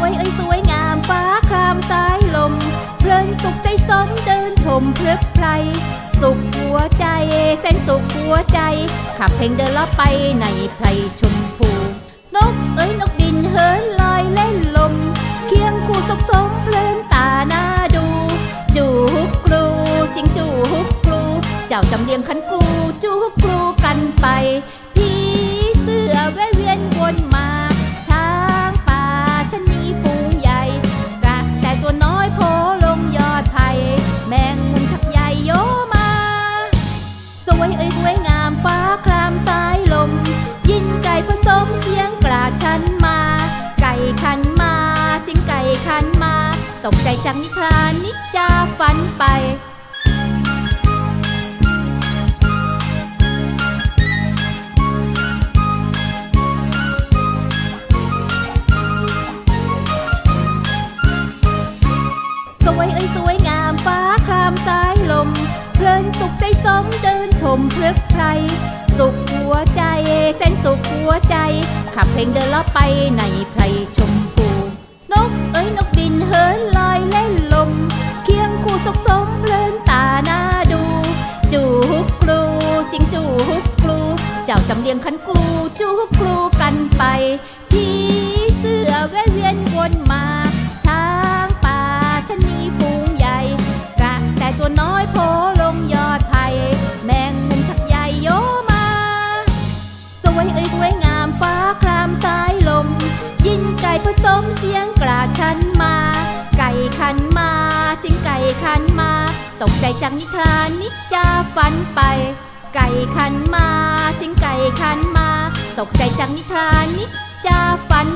วยเอ้ยสวยงามฟ้าครามสายลม เพลินสุขใจสนเดินชมเพลิดเพลินสุขหัวใจเส้นสุขหัวใจ ขับเพลงเดินลับไปในไพรชมพู นกเอ้ยนกดินเฮินลอยเล่นลม เคียงคู่สุขสมเพลินตาหน้าดู จูฮุกครูสิงจูฮุกครู เจ้าจำเรียงขันครูจูฮุกครูกันไป ตกใจจังนิทานนิจาฝันไปสวยเอ้ยสวยงามฟ้าครามสายลม เพลินสุขใจสมเดินชมเพลึกไพรสุขหัวใจเส้นสุขหัวใจ ขับเพลงเดินล้อไปในไพร เจ้าจำเรียงคันกูจูกลูกันไปพี่เสื้อแวะเวียนวนมา ช้างป่าชนีฝูงใหญ่กระแต่ตัวน้อยโผล่ลงยอดไผ่แมงมุมชักใหญ่โยมา สวยเอ้ยสวยงามฟ้าครามสายลม ยินไก่ผสมเสียงกราชันมา ไก่ขันมาสิงไก่ขันมา ตกใจจังนิทานนิจาฝันไป ไก่ขันมา ขันมา ตกใจจังนิทานนิจาฝัน